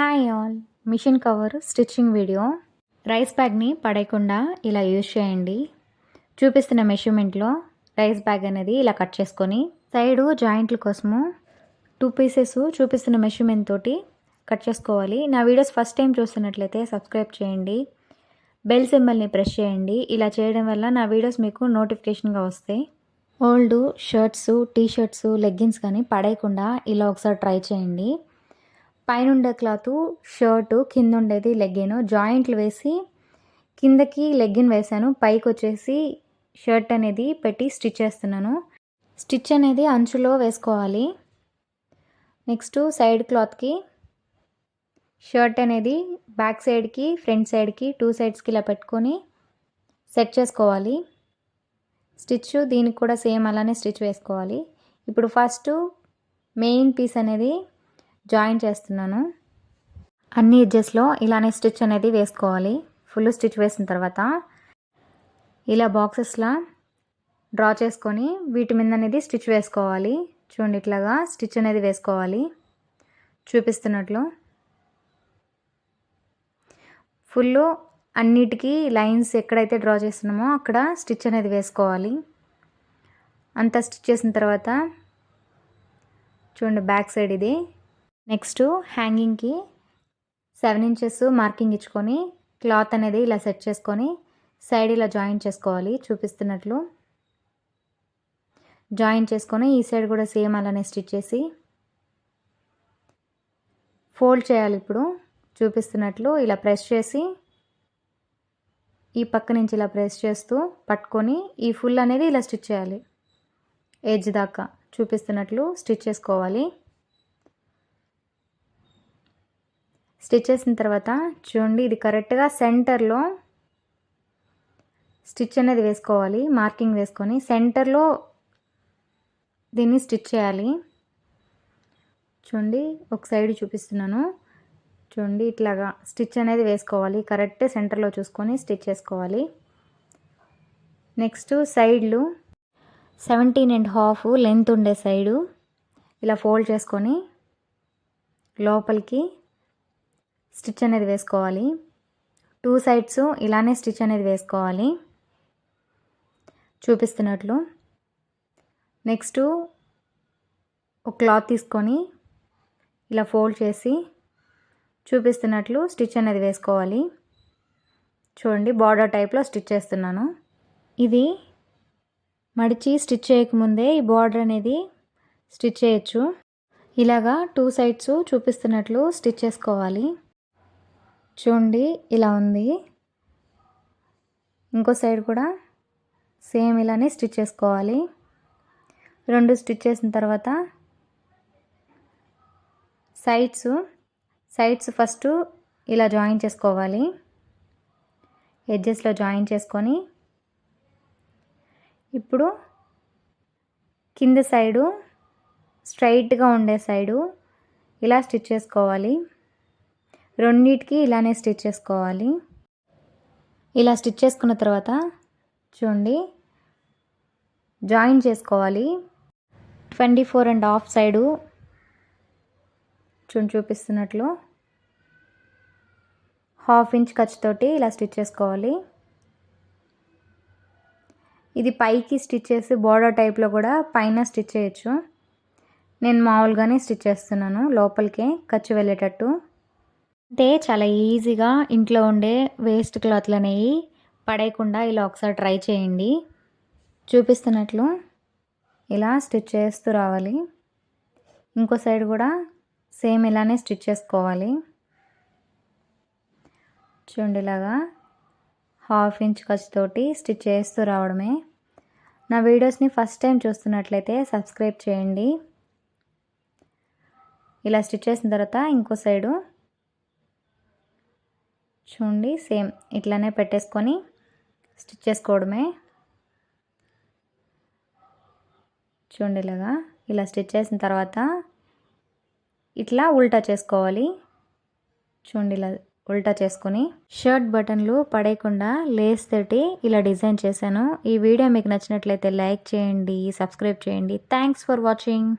Hi all machine cover stitching video rice బ్యాగ్ని పడేయకుండా ఇలా use చేయండి. చూపిస్తున్న మెషర్మెంట్లో రైస్ బ్యాగ్ అనేది ఇలా కట్ చేసుకొని సైడు జాయింట్ల కోసము టూ పీసెస్ చూపిస్తున్న మెషర్మెంట్ తోటి కట్ చేసుకోవాలి. నా వీడియోస్ ఫస్ట్ టైం చూస్తున్నట్లయితే సబ్స్క్రైబ్ చేయండి. బెల్ సింబల్ని ప్రెస్ చేయండి. ఇలా చేయడం వల్ల నా వీడియోస్ మీకు నోటిఫికేషన్గా వస్తాయి. Old shirts T shirts leggings కానీ పడేయకుండా ఇలా ఒకసారి ట్రై చేయండి. పైన ఉండే క్లాత్ షర్టు కింద ఉండేది లెగ్గిన్. జాయింట్లు వేసి కిందకి లెగ్గిన్ వేశాను. పైకి వచ్చేసి షర్ట్ అనేది పెట్టి స్టిచ్ చేస్తున్నాను. స్టిచ్ అనేది అంచులో వేసుకోవాలి. నెక్స్ట్ సైడ్ క్లాత్కి షర్ట్ అనేది బ్యాక్ సైడ్కి ఫ్రంట్ సైడ్కి టూ సైడ్స్కి ఇలా పెట్టుకొని సెట్ చేసుకోవాలి. స్టిచ్ దీనికి కూడా సేమ్ అలానే స్టిచ్ వేసుకోవాలి. ఇప్పుడు ఫస్ట్ మెయిన్ పీస్ అనేది జాయిన్ చేస్తున్నాను. అన్ని ఎడ్జెస్లో ఇలానే స్టిచ్ అనేది వేసుకోవాలి. ఫుల్ స్టిచ్ వేసిన తర్వాత ఇలా బాక్సెస్లా డ్రా చేసుకొని వీటి మీద అనేది స్టిచ్ వేసుకోవాలి. చూడండి ఇట్లాగా స్టిచ్ అనేది వేసుకోవాలి. చూపిస్తున్నట్లు. ఫుల్ అన్నిటికీ లైన్స్ ఎక్కడైతే డ్రా చేస్తున్నామో అక్కడ స్టిచ్ అనేది వేసుకోవాలి. అంతా స్టిచ్ చేసిన తర్వాత చూడండి బ్యాక్ సైడ్ ఇది. నెక్స్ట్ హ్యాంగింగ్కి సెవెన్ ఇంచెస్ మార్కింగ్ ఇచ్చుకొని క్లాత్ అనేది ఇలా సెట్ చేసుకొని సైడ్ ఇలా జాయిన్ చేసుకోవాలి చూపిస్తున్నట్లు. జాయిన్ చేసుకొని ఈ సైడ్ కూడా సేమ్ అలానే స్టిచ్ చేసి ఫోల్డ్ చేయాలి ఇప్పుడు చూపిస్తున్నట్లు. ఇలా ప్రెస్ చేసి ఈ పక్క నుంచి ఇలా ప్రెస్ చేస్తూ పట్టుకొని ఈ ఫుల్ అనేది ఇలా స్టిచ్ చేయాలి. ఎడ్జ్ దాకా చూపిస్తున్నట్లు స్టిచ్ చేసుకోవాలి. స్టిచ్ చేసిన తర్వాత చూడండి ఇది కరెక్ట్గా సెంటర్లో స్టిచ్ అనేది వేసుకోవాలి మార్కింగ్ వేసుకొని సెంటర్లో దీన్ని స్టిచ్ చేయాలి. చూడండి ఒక సైడ్ చూపిస్తున్నాను. చూడండి ఇట్లాగా స్టిచ్ అనేది వేసుకోవాలి కరెక్ట్ సెంటర్లో చూసుకొని స్టిచ్ చేసుకోవాలి. నెక్స్ట్ సైడ్లు సెవెంటీన్ అండ్ హాఫ్ లెంత్ ఉండే సైడు ఇలా ఫోల్డ్ చేసుకొని లోపలికి స్టిచ్ అనేది వేసుకోవాలి. టూ సైడ్స్ ఇలానే స్టిచ్ అనేది వేసుకోవాలి. చూపిస్తున్నట్లు. నెక్స్ట్ ఒక క్లాత్ తీసుకొని ఇలా ఫోల్డ్ చేసి చూపిస్తున్నట్లు స్టిచ్ అనేది వేసుకోవాలి. చూడండి బార్డర్ టైప్లో స్టిచ్ చేస్తున్నాను. ఇది మడిచి స్టిచ్ చేయకముందే ఈ బార్డర్ అనేది స్టిచ్ చేయొచ్చు. ఇలాగా టూ సైడ్స్ చూపిస్తున్నట్లు స్టిచ్ చేసుకోవాలి. చూడండి ఇలా ఉంది. ఇంకో సైడ్ కూడా సేమ్ ఇలానే స్టిచ్ చేసుకోవాలి. రెండు స్టిచ్ చేసిన తర్వాత సైడ్స్ సైడ్స్ ఫస్ట్ ఇలా జాయిన్ చేసుకోవాలి. ఎడ్జెస్లో జాయిన్ చేసుకొని ఇప్పుడు కింద సైడు స్ట్రైట్గా ఉండే సైడు ఇలా స్టిచ్ చేసుకోవాలి. రెండింటికి ఇలానే స్టిచ్ చేసుకోవాలి. ఇలా స్టిచ్ చేసుకున్న తర్వాత చూడండి జాయిన్ చేసుకోవాలి. Twenty four and half side చూడండి చూపిస్తున్నట్లు. హాఫ్ ఇంచ్ ఖర్చుతోటి ఇలా స్టిచ్ చేసుకోవాలి. ఇది పైకి స్టిచ్ చేసి బోర్డర్ టైప్లో కూడా పైన స్టిచ్ చేయొచ్చు. నేను మామూలుగానే స్టిచ్ చేస్తున్నాను లోపలికే ఖర్చు వెళ్ళేటట్టు. అంటే చాలా ఈజీగా ఇంట్లో ఉండే వేస్ట్ క్లాత్లు అనేవి పడేయకుండా ఇలా ఒకసారి ట్రై చేయండి. చూపిస్తున్నట్లు ఇలా స్టిచ్ చేస్తూ రావాలి. ఇంకో సైడ్ కూడా సేమ్ ఇలానే స్టిచ్ చేసుకోవాలి. చూడండి ఇలాగా హాఫ్ ఇంచ్ ఖర్చుతోటి స్టిచ్ చేస్తూ రావడమే. నా వీడియోస్ని ఫస్ట్ టైం చూస్తున్నట్లయితే సబ్స్క్రైబ్ చేయండి. ఇలా స్టిచ్ చేసిన తర్వాత ఇంకో సైడు చూడండి సేమ్ ఇట్లానే పెట్టేసుకొని స్టిచ్ చేసుకోవడమే. చూడండి ఇలాగా ఇలా స్టిచ్ చేసిన తర్వాత ఇట్లా ఉల్టా చేసుకోవాలి. చూడండి ఇలా ఉల్టా చేసుకొని. షర్ట్ బటన్లు పడేయకుండా లేస్ తోటి ఇలా డిజైన్ చేశాను. ఈ వీడియో మీకు నచ్చినట్లయితే లైక్ చేయండి సబ్స్క్రైబ్ చేయండి. Thanks for watching.